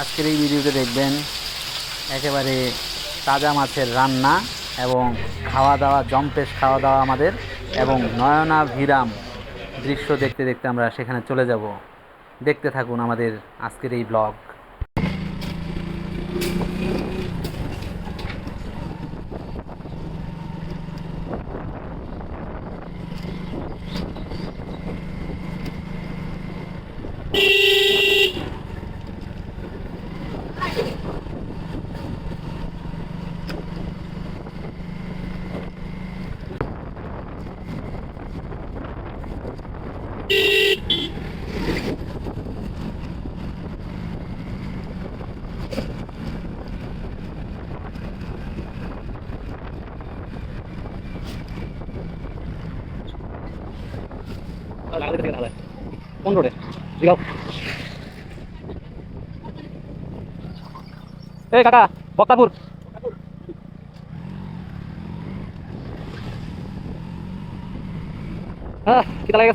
আজকের এই ভিডিওতে দেখবেন একেবারে তাজা মাছের রান্না এবং খাওয়া দাওয়া জম্পেশ খাওয়া দাওয়া আমাদের এবং নয়না ভিরাম দৃশ্য দেখতে দেখতে আমরা সেখানে চলে যাব। দেখতে থাকুন আমাদের আজকের এই ব্লগ কোন রোডে জিগাও এই কাকা বক্তাপুর হ্যাঁ কিতা লাগে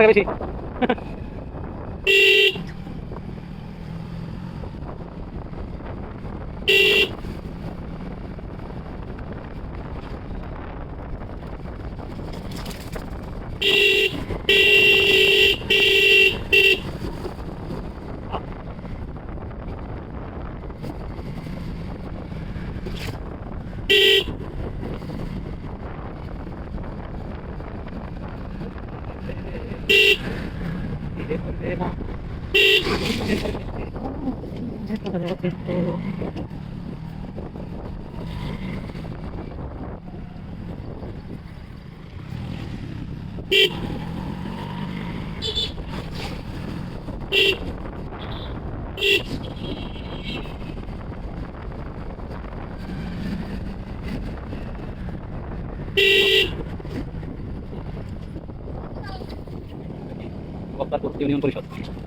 Bapak Iunion Polisiot.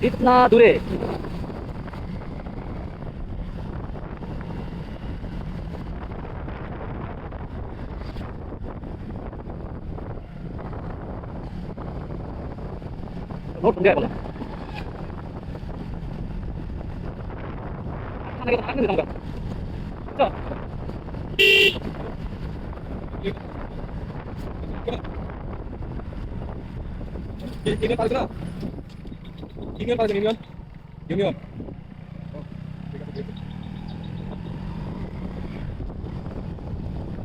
일나 노래 뭘 공개해 보자. 하나가 다른 데서 뭔가. 자. 이게 이게 빠지나? দিলাম চল ইউনিয়ন পারবে না ইউনিয়ন পারবে ইউনিয়ন ইউনিয়ন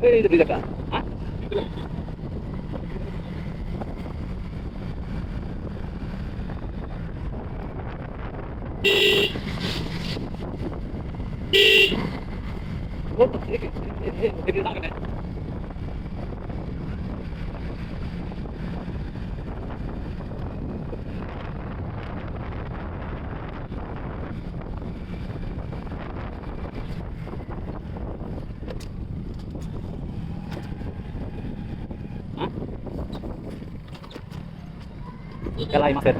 এই যে ব্রিজ একটা হ্যাঁ ও তো এক এক এক এক লাগে না বেলাই মাছের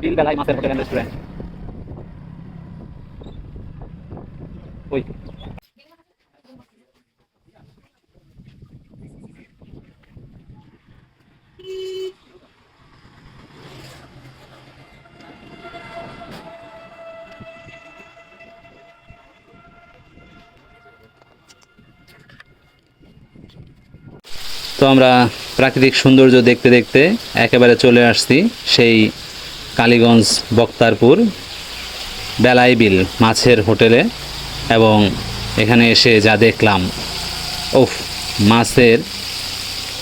বিল বেলাই মাছের হোটেল অ্যান্ড রেস্টুরেন্ট ওই তো আমরা প্রাকৃতিক সৌন্দর্য দেখতে দেখতে একেবারে চলে আসছি সেই কালীগঞ্জ বক্তারপুর বেলাই বিল মাছের হোটেলে এবং এখানে এসে যা দেখলাম, উফ, মাছের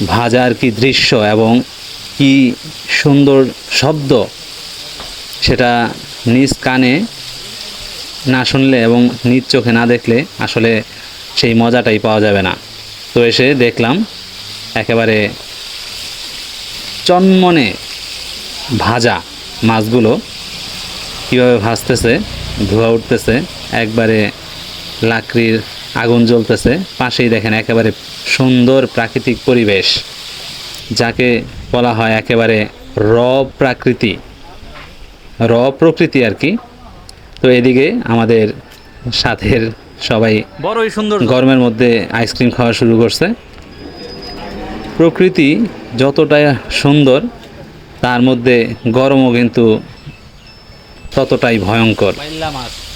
ভাজার কি দৃশ্য এবং কি সুন্দর শব্দ সেটা নিজ কানে না শুনলে এবং নিজ চোখে না দেখলে আসলে সেই মজাটাই পাওয়া যাবে না। তো এসে দেখলাম একেবারে চনমনে ভাজা মাছগুলো কীভাবে ভাজতেছে ধোয়া উঠতেছে একবারে লাকড়ির আগুন জ্বলতেছে পাশেই দেখেন একেবারে সুন্দর প্রাকৃতিক পরিবেশ যাকে বলা হয় একেবারে র প্রাকৃতি র প্রকৃতি আর কি। তো এদিকে আমাদের সাথের সবাই বড়ই সুন্দর। গরমের মধ্যে আইসক্রিম খাওয়া শুরু করছে। প্রকৃতি যতটাই সুন্দর তার মধ্যে গরমও কিন্তু ততটাই ভয়ঙ্কর।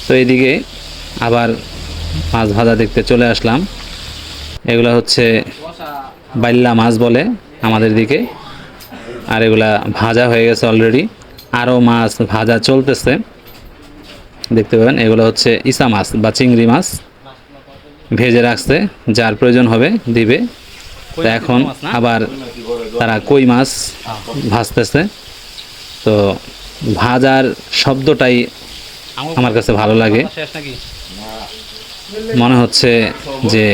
তো এইদিকে আবার মাছ ভাজা দেখতে চলে আসলাম। এগুলো হচ্ছে বাইল্লা মাছ বলে আমাদের দিকে। আর এগুলা ভাজা হয়ে গেছে অলরেডি আরও মাছ ভাজা চলতেছে। দেখতে পাবেন এগুলো হচ্ছে ইসা মাছ বা চিংড়ি মাছ। ভেজে রাখছে যার প্রয়োজন হবে দিবে। তো এখন আবার তারা কই মাছ ভাজতেছে। তো ভাজার শব্দটাই আমার কাছে ভালো লাগে। মনে হচ্ছে যে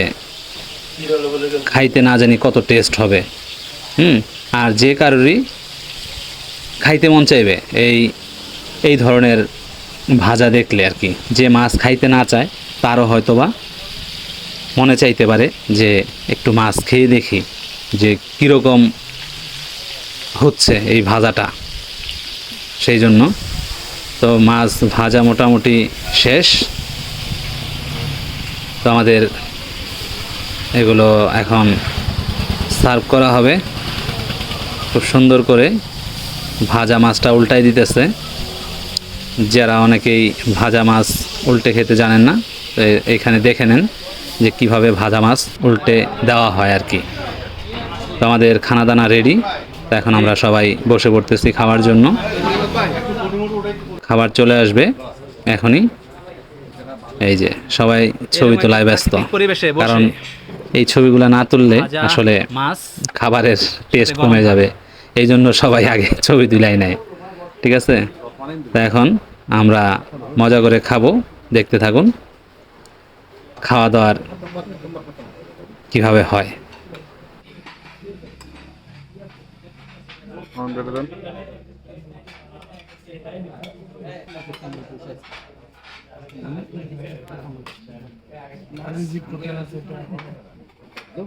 খাইতে না জানি কত টেস্ট হবে। হুম? আর যে কারোরই খাইতে মন চাইবে এই এই ধরনের ভাজা দেখলে আর কি। যে মাছ খাইতে না চায় তারও হয়তো বা মনে চাইতে পারে যে একটু মাছ খেয়ে দেখি যে কীরকম হচ্ছে এই ভাজাটা। সেই জন্য তো মাছ ভাজা মোটামুটি শেষ। তো আমাদের এগুলো এখন সার্ভ করা হবে। খুব সুন্দর করে ভাজা মাছটা উল্টাই দিতেছে। যারা অনেকেই ভাজা মাছ উল্টে খেতে জানেন না এখানে দেখে নেন। যে কীভাবে ভাজা মাছ উল্টে দেওয়া হয় আর কি। তো আমাদের খানা দানা রেডি তো এখন আমরা সবাই বসে পড়তেছি খাওয়ার জন্য। খাবার চলে আসবে এখনই। এই যে সবাই ছবি তোলায় ব্যস্ত। কারণ এই ছবিগুলো না তুললে আসলে মাছ খাবারের টেস্ট কমে যাবে। এই জন্য সবাই আগে ছবি তুলাই নেয়। ঠিক আছে? তো এখন আমরা মজা করে খাব। দেখতে থাকুন। খাওয়া দাওয়ার কীভাবে হয়? ওই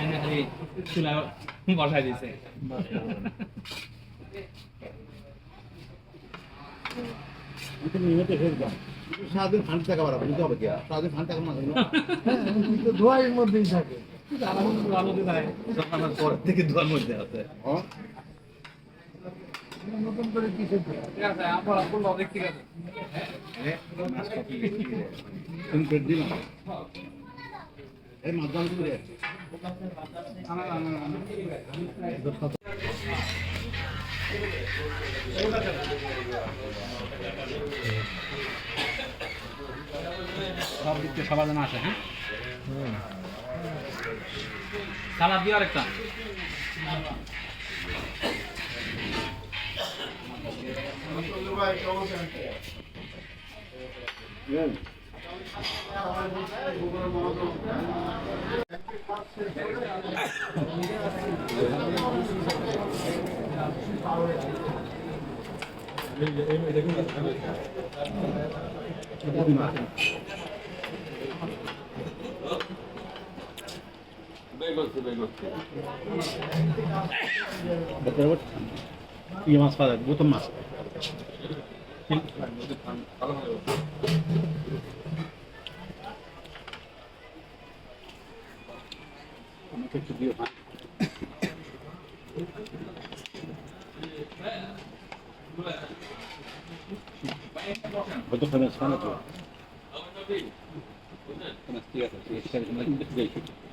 আইনে খালি চুলা বসাই দিছে। সারাদিন ফান্ড টাকা বাড়াবো নিতে হবে কি সারাদিন ফান্ড টাকা মাঝে ধোয়ার মধ্যেই থাকে। পরের থেকে ধোয়ার মধ্যে আছে। নতুন করে কিছু সব দিক থেকে সবার জন্য আসে হ্যাঁ? সালাদ দিও আরেকটা। মাছ পাওয়া যায় বোতম মাছ আমাকে একটু দিও হ্যাঁ হয়তো ফেমাস খানা তো ঠিক আছে ঠিক আছে